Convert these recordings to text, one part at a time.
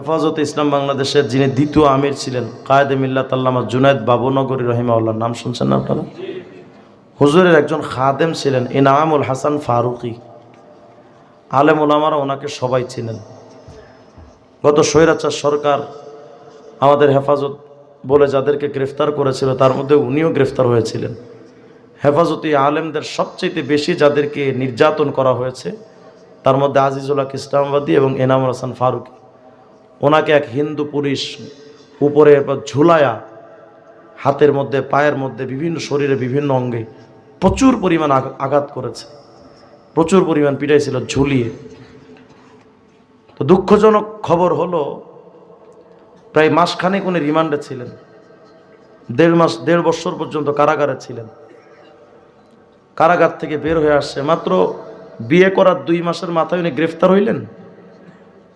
হেফাজতে ইসলাম বাংলাদেশের যিনি দ্বিতীয় আমির ছিলেন, কায়েদে মিল্লাত আল্লামা জুনায়দ বাবুনগরী রহিমাউল্লাহ নাম শুনছেন না আপনারা? হুজুরের একজন খাদেম ছিলেন, ইনামুল হাসান ফারুকি। আলেম ওলামারা ওনাকে সবাই ছিলেন গত স্বৈরাচার সরকার আমাদের হেফাজত বলে যাদেরকে গ্রেফতার করেছিল, তার মধ্যে উনিও গ্রেফতার হয়েছিলেন। হেফাজতি আলেমদের সবচেয়ে বেশি যাদেরকে নির্যাতন করা হয়েছে, তার মধ্যে আজিজুল হক ইসলামাবাদী এবং এনামুল হাসান ফারুকি। ওনাকে এক হিন্দু পুলিশ উপরে ঝুলায়া হাতের মধ্যে, পায়ের মধ্যে বিভিন্ন শরীরে বিভিন্ন অঙ্গে প্রচুর পরিমাণ আঘাত করেছে। প্রচুর পরিমাণ পিটাইছিল, ঝুলিয়ে। তো দুঃখজনক খবর হলো, প্রায় মাসখানেক উনি রিমান্ডে ছিলেন। দেড় মাস, দেড় বছর পর্যন্ত কারাগারে ছিলেন। কারাগার থেকে বের হয়ে আসছে। মাত্র বিয়ে করার দুই মাসের মাথায় উনি গ্রেফতার হইলেন।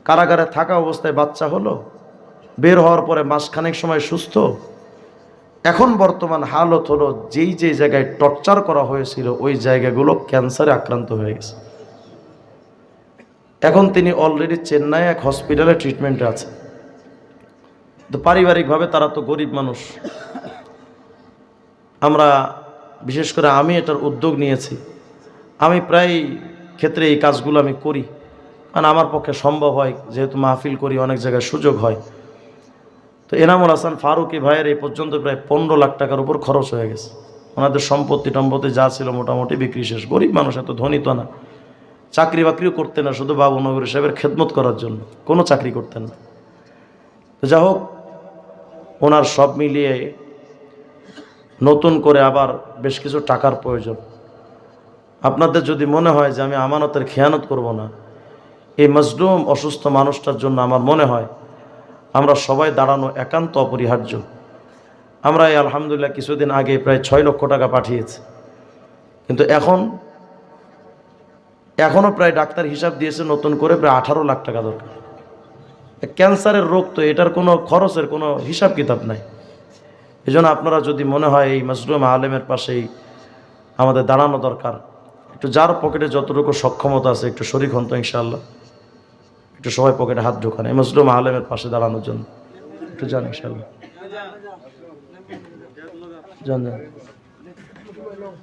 কারাগারে থাকা অবস্থায় বাচ্চা হলো, বের হওয়ার পরে মাসখানেক সময় সুস্থ। এখন বর্তমান হালত হলো যেই যেই জায়গায় টর্চার করা হয়েছিল, ওই জায়গাগুলো ক্যান্সারে আক্রান্ত হয়ে গেছে। এখন তিনি অলরেডি চেন্নাই এক হসপিটালে ট্রিটমেন্টে আছে তো পারিবারিকভাবে তারা তো গরিব মানুষ। আমরা বিশেষ করে আমি এটার উদ্যোগ নিয়েছি। আমি প্রায় ক্ষেত্রে এই কাজগুলো আমি করি। মানে আমার পক্ষে সম্ভব হয়, যেহেতু মাহফিল করি, অনেক জায়গায় সুযোগ হয়। তো এনামুল হাসান ফারুকি ভাইয়ের এই পর্যন্ত প্রায় পনেরো লাখ টাকার উপর খরচ হয়ে গেছে। ওনাদের সম্পত্তি টম্পত্তি যা ছিল মোটামুটি বিক্রি শেষ। গরিব মানুষ এত ধনী তো না। চাকরি বাকরিও করতেন না শুধু বাবুনগর সাহেবের খেদমত করার জন্য। কোনো চাকরি করতেন না। তো যা হোক, ওনার সব মিলিয়ে নতুন করে আবার বেশ কিছু টাকার প্রয়োজন। আপনাদের যদি মনে হয় যে আমি আমানতের খেয়ানত করব না এই মজলুম, অসুস্থ মানুষটার জন্য আমার মনে হয় আমরা সবাই দাঁড়ানো একান্ত অপরিহার্য। আমরা এই আলহামদুলিল্লাহ কিছুদিন আগে প্রায় ছয় লক্ষ টাকা পাঠিয়েছি। কিন্তু এখন এখনও প্রায় ডাক্তার হিসাব দিয়েছে নতুন করে প্রায় আঠারো লাখ টাকা দরকার। ক্যান্সারের রোগ তো এটার কোনো খরচের কোনো হিসাব কিতাব নাই। এই আপনারা যদি মনে হয় এই মজলুম আলেমের পাশেই আমাদের দাঁড়ানো দরকার, একটু যার পকেটে যতটুকু সক্ষমতা আছে একটু শরিক হন তো ইনশাআল্লাহ। একটু সবাই পকেটে হাত ঢোকান। এই মজলুম আলেমের পাশে দাঁড়ানোর জন্য। একটু যান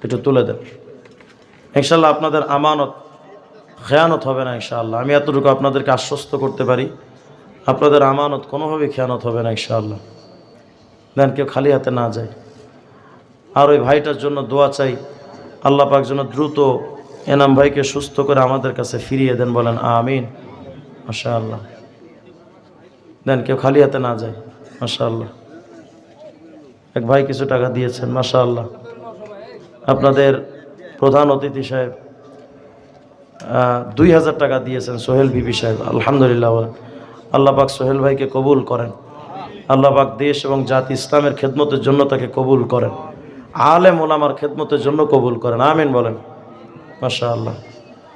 একটু তুলে দেন। ইনশাল্লাহ আপনাদের আমানত, খেয়ানত হবে না ইনশাআল্লাহ। আমি এতটুকু আপনাদেরকে আশ্বস্ত করতে পারি। আপনাদের আমানত কোনোভাবে খেয়ানত হবে না ইনশাআল্লাহ। দেন কেউ খালি হাতে না যায়। আর ওই ভাইটার জন্য দোয়া চাই। আল্লাহ পাক যেন দ্রুত এনাম ভাইকে সুস্থ করে আমাদের কাছে ফিরিয়ে দেন বলেন, আমিন। মাশা আল্লাহ দেন কেউ খালি হাতে না যায় মাশা আল্লাহ এক ভাই কিছু টাকা দিয়েছেন মাশা আল্লাহ আপনাদের প্রধান অতিথি সাহেব দুই হাজার টাকা দিয়েছেন সোহেল বিবি সাহেব, আলহামদুলিল্লাহ। আল্লাহ পাক সোহেল ভাইকে কবুল করেন। আল্লাহ পাক দেশ এবং জাতি ইসলামের খেদমতের জন্য তাকে কবুল করেন। আলেম ওলামার খেদমতের জন্য কবুল করেন। আমিন বলেন মাশা আল্লাহ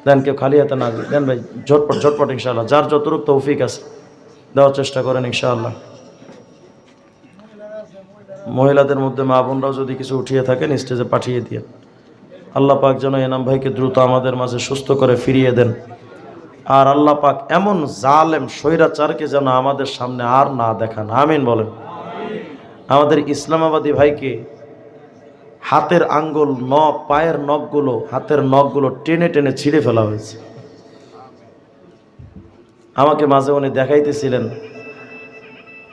দেন কেউ খালি হাতে না দেন ভাই, ঝটপট ঝটপট ইনশাআল্লাহ। যার যতটুক তৌফিক আছে, দেওয়ার চেষ্টা করেন ইনশাআল্লাহ। মহিলাদের মধ্যে মা বোনরাও যদি কিছু উঠিয়ে থাকেন, স্টেজে পাঠিয়ে দিয়ে। আল্লাহ পাক যেন এনাম ভাইকে দ্রুত আমাদের মাঝে সুস্থ করে ফিরিয়ে দেন। আর আল্লাহ পাক এমন জালেম, স্বৈরাচারকে যেন আমাদের সামনে আর না দেখান। আমিন বলেন। আমাদের ইসলামাবাদী ভাইকে হাতের আঙ্গুল নখ, পায়ের নখগুলো, হাতের নখগুলো টেনে টেনে ছিঁড়ে ফেলা হয়েছে। আমাকে মাঝে উনি দেখাইতেছিলেন,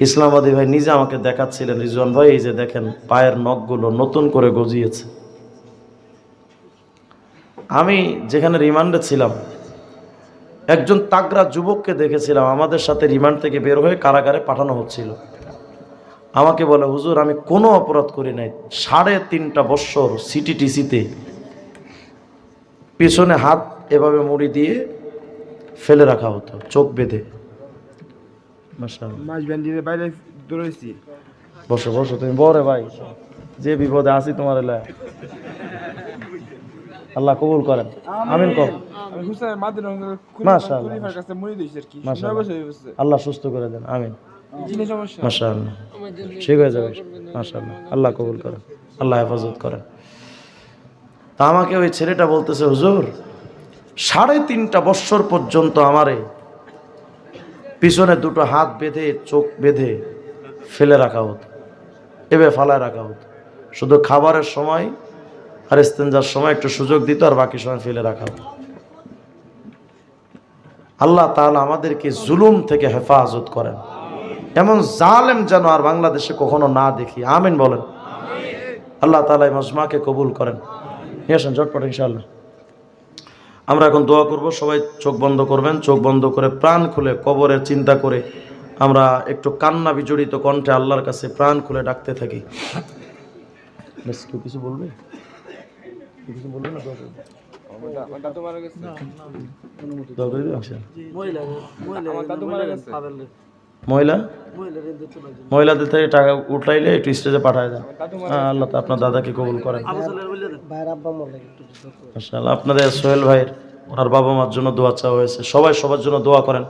ইসলামাবাদী ভাই নিজে আমাকে দেখাচ্ছিলেন, রিজওয়ান ভাই এই যে দেখেন, পায়ের নখগুলো নতুন করে গজিয়েছে। আমি যেখানে রিমান্ডে ছিলাম, একজন তাগরা যুবককে দেখেছিলাম, আমাদের সাথে রিমান্ড থেকে বের হয়ে কারাগারে পাঠানো হচ্ছিল। আমাকে বলে হুজুর আমি কোনো অপরাধ করি নাই। সাড়ে তিনটা বৎসর সিটিটিসিতে পিছনে হাত এভাবে মুড়ি দিয়ে ফেলে রাখা হতো চোখ বেঁধে। বসো বসো তুমি বরে ভাই। যে বিপদে আছি তোমার এলাকায়। আল্লাহ কবুল করেন। আমিন। কব আল্লাহ সুস্থ করে দেন। আমিন। মাশাআল্লাহ। ঠিক হয়ে যাবে। মাশাআল্লাহ। আল্লাহ কবুল করেন আল্লাহ হেফাজত করেন তা আমাকে ওই ছেলেটা বলতেছে হুজুর সাড়ে তিনটা বৎসর পর্যন্ত আমারে পিছনে দুটো হাত বেঁধে চোখ বেঁধে ফেলে রাখা হতো। এবে ফালায় রাখা হতো। শুধু খাবারের সময় আর ইস্তেঞ্জার সময় একটু সুযোগ দিত আর বাকি সময় ফেলে রাখা হতো। আল্লাহ তাহলে আমাদেরকে জুলুম থেকে হেফাজত করেন। এমন জালেম যেন আর বাংলাদেশে কখনো না দেখি আমিন বলেন আল্লাহ তালা এই মজমাকে কবুল করেন নিয়ে আসেন ঝটপট ইনশাআল্লাহ আমরা এখন দোয়া করব সবাই চোখ বন্ধ করবেন চোখ বন্ধ করে প্রাণ খুলে কবরে চিন্তা করে আমরা একটু কান্না বিজড়িত কণ্ঠে আল্লাহর কাছে প্রাণ খুলে ডাকতে থাকি কেউ কিছু বলবে কিছু বলবে না দাদু মারা গেছে দোয়া করে দিবেন আচ্ছা। আমার দাদু মারা গেছে মহিলা মহিলাদের থেকে টাকা উঠাইলে একটু স্টেজে পাঠায় দেন দাদু হ্যাঁ, আল্লাহ তা আপনার দাদাকে কবুল করেন মাশাআল্লাহ, আপনাদের সোহেল ভাইয়ের ওনার বাবা মার জন্য দোয়া চাওয়া হয়েছে সবাই সবার জন্য দোয়া করেন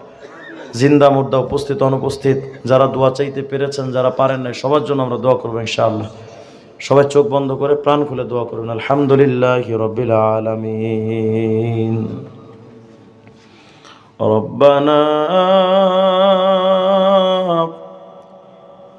জিন্দা মুর্দা উপস্থিত অনুপস্থিত যারা দোয়া চাইতে পেরেছেন যারা পারেন নাই সবার জন্য আমরা দোয়া করবো ইনশাআল্লাহ সবাই চোখ বন্ধ করে প্রাণ খুলে দোয়া করুন আলহামদুলিল্লাহ রবিল আলমিন ربنا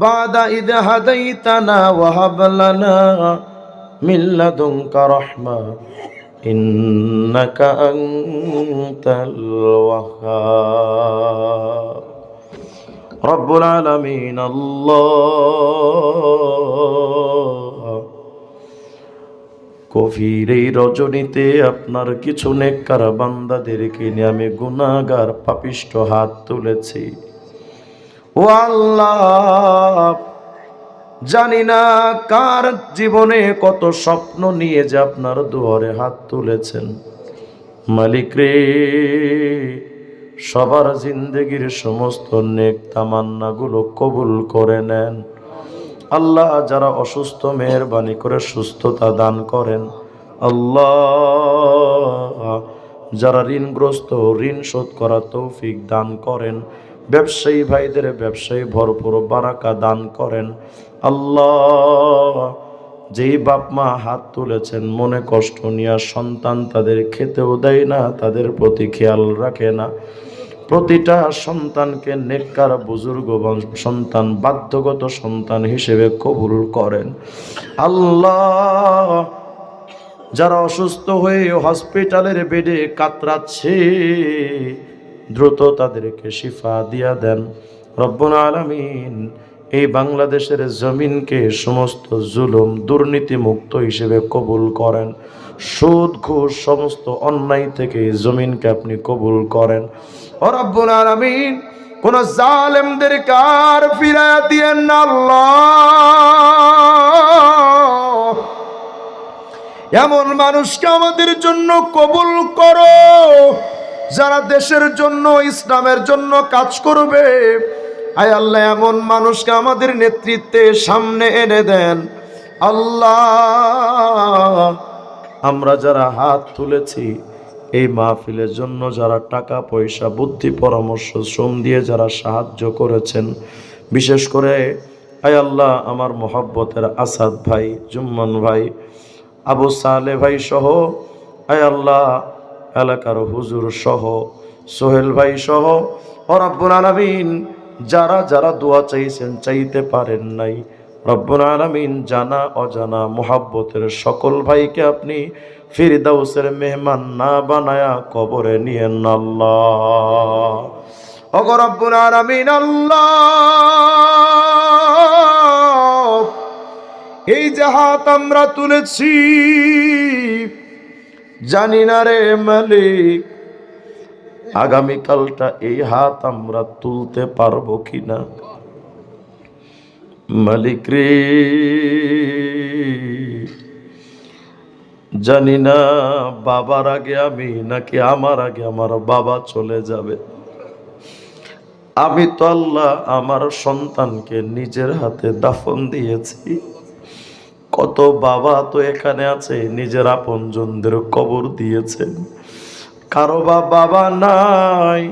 بعد إذ هديتنا وهب لنا من لدنك رحمة إنك أنت الوهاب رب العالمين الله কফির এই রজনীতে আপনার কিছু নেককার বান্দাদেরকে নিয়ে আমি গুনাগার পাপিষ্ট হাত তুলেছি ও আল্লাহ, জানি না কার জীবনে কত স্বপ্ন নিয়ে যে আপনার দুয়ারে হাত তুলেছেন। মালিক রে, সবার জিন্দগির সমস্ত নেক তামান্নাগুলো কবুল করে নেন। আল্লাহ যারা অসুস্থ, মেহরবানি করে সুস্থতা দান করেন। আল্লাহ যারা ঋণগ্রস্ত, ঋণ শোধ করা তৌফিক দান করেন। ব্যবসায়ী ভাইদের ব্যবসায়ী ভরপুর বারাকা দান করেন। আল্লাহ, যেই বাপ মা হাত তুলেছেন, মনে কষ্ট নিয়ে সন্তান তাদের খেতেও দেয় না, তাদের প্রতি খেয়াল রাখে না। প্রতিটা সন্তানকে নেককার বুজুর্গ সন্তান, বাধ্যগত সন্তান হিসেবে কবুল করেন। আল্লাহ, যারা অসুস্থ হয়ে হসপিটালের বেডে কাতরাচ্ছে দ্রুত তাদেরকে শিফা দিয়া দেন। রব্বুল আলামিন এই বাংলাদেশের জমিনকে সমস্ত জুলুম দুর্নীতি মুক্ত হিসেবে কবুল করেন। সুদ, ঘুষ, সমস্ত অন্যায় থেকে জমিনকে আপনি কবুল করেন। ও রব্বুল আলামিন, কোন জালেমদের কার ফিরায়া দিয়েন না এমন মানুষকে আমাদের জন্য কবুল করো। যারা দেশের জন্য, ইসলামের জন্য কাজ করবে, আয় আল্লাহ, এমন মানুষকে আমাদের নেতৃত্বে সামনে এনে দেন। আল্লাহ, আমরা যারা হাত তুলেছি, এই মাহফিলের জন্য যারা টাকা, পয়সা, বুদ্ধি, পরামর্শ, শ্রম দিয়ে যারা সাহায্য করেছেন, বিশেষ করে, আয় আল্লাহ, আমার মোহাব্বতের আসাদ ভাই, জুম্মান ভাই, আবু সালে ভাই সহ, আয় আল্লাহ এলাকার হুজুর সহ, সোহেল ভাই সহ রব্বুল আলামিন, যারা যারা দোয়া চাইছেন, চাইতে পারেন নাই। রব্বুল আলামিন জানা, অজানা, মোহাব্বতের সকল ভাইকে আপনি ফিরদাউসের মেহমান না বানায়া কবরে নিয়েন আল্লাহ। ওগো রব্বুল আলামিন আল্লাহ, এই যে হাত আমরা তুলেছি জানি না রে মালিক, আগামীকালটা এই হাত আমরা তুলতে পারব কিনা? মালিক রে, জানি না বাবার আগে আমি নাকি আমার আগে আমার বাবা চলে যাবে। আমি তো আল্লাহ আমার সন্তানকে নিজের হাতে দাফন দিয়েছি। কত বাবা তো এখানে আছে, নিজের আপনজনদের কবর দিয়েছেন কারও বা বাবা নাই,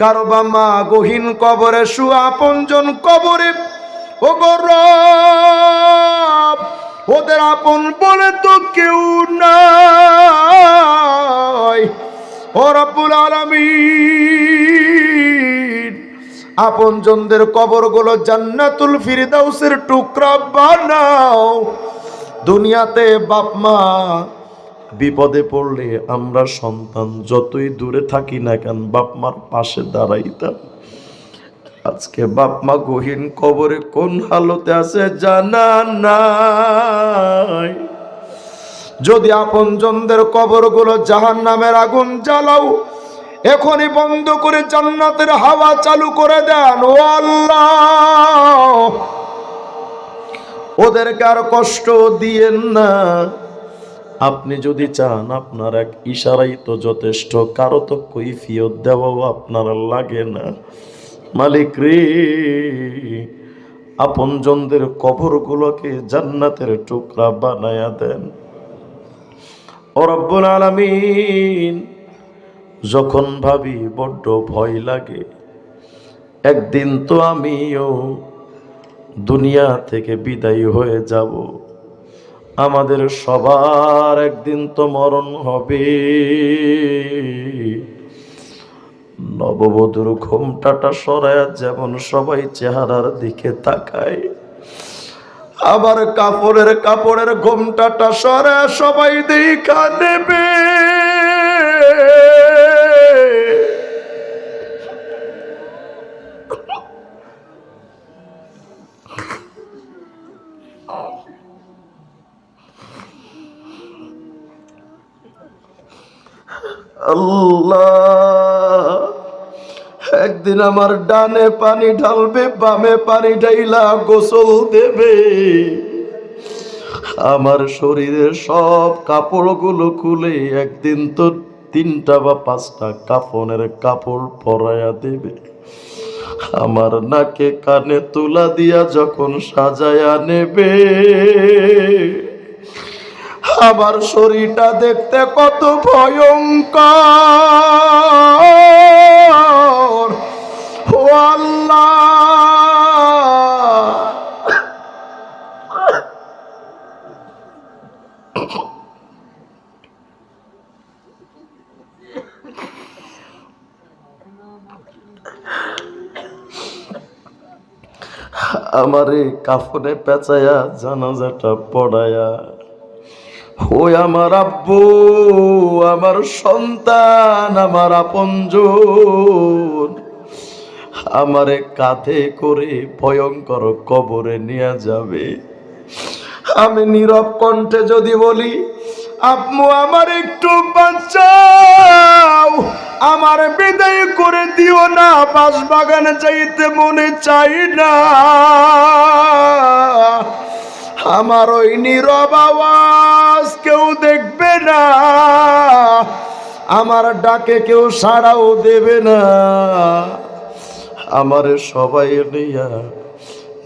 কারও বা মা গহীন কবরে শু আপনজন কবরে। ওদের আপন বলে তো কেউ নাই। ও রব্বুল আলামিন। আপনজনদের কবরগুলো জান্নাতুল ফিরদাউসের টুকরা বানাও। দুনিয়াতে বাপ মা বিপদে পড়লে আমরা সন্তান যতই দূরে থাকি না কেন, বাপ মার পাশে দাঁড়াইতাম। আজকে বাপ মা গহীন কবরে কোন হালতে আছে জানা নাই। যদি আপনজনদের কবরগুলো জাহান নামের আগুন জ্বালাও এখনই বন্ধ করে জান্নাতের হাওয়া চালু করে দেন, ও আল্লাহ। ওদেরকে আর কষ্ট দিয়েন না। আপনি যদি চান, আপনার এক ইশারাই তো যথেষ্ট, কারও তো কৈফিয়ত দেওয়াও আপনার লাগে না। মালিক রে, আপনজনদের কবরগুলোকে জান্নাতের টুকরা বানায়া দেন। ও রব্বুল আলামিন যখন ভাবি বড্ড ভয় লাগে, একদিন তো আমিও দুনিয়া থেকে বিদায়ী হয়ে যাব। আমাদের সবার একদিন তো মরণ হবে। নববধূর ঘোমটাটা সরায় যেমন সবাই চেহারার দিকে তাকায়, আবার কাপড়ের কাপড়ের ঘোমটাটা সরায় সবাই দেখা নেবে। আল্লাহ। একদিন আমার ডানে পানি ঢালবে, বামে পানি ঢাইলা গোসল দেবে। আমার শরীরের সব কাপড়গুলো খুলে একদিন তো তিনটা বা পাঁচটা কাফনের কাপড় পরায়া দেবে। আমার নাকে কানে তুলা দিয়া যখন সাজায়া নেবে। আমার শরীরটা দেখতে কত ভয়ঙ্কর। ও আমারে কাফনে পেঁচায়া জানাজাটা পড়ায়া ওই আমার আব্বু, আমার সন্তান, আমার আপনজন। আমারে কাঁধে করে ভয়ঙ্কর কবরে নিয়ে যাবে। আমি নীরব কণ্ঠে যদি বলি, আম্মু, আমার একটু বাঁচাও। আমার বিদায় করে দিও না বাগানে যাইতে মনে চাই না। আমার ওই নীরব আওয়াজ কেউ দেখবে না। আমার ডাকে কেউ সাড়াও দেবে না। আমার সবাই নিয়া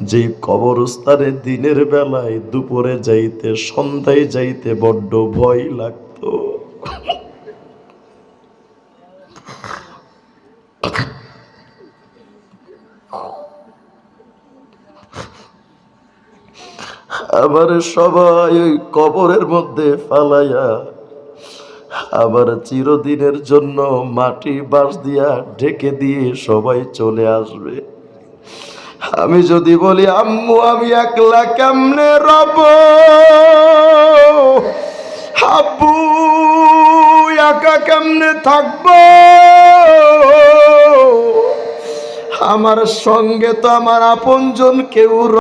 যে কবরস্থানে দিনের বেলায় দুপুরে যাইতে, সন্ধ্যায় যাইতে বড্ড ভয় লাগতো। আবার সবাই ওই কবরের মধ্যে ফালাইয়া আবার চিরদিনের জন্য মাটি বাঁশ দিয়া ঢেকে দিয়ে সবাই চলে আসবে। আমি যদি বলি, আম্মু, আমি একলা কেমনে রব? আব্বু, একা কেমনে থাকব? আমার সঙ্গে তো আমার আপনজন কেউ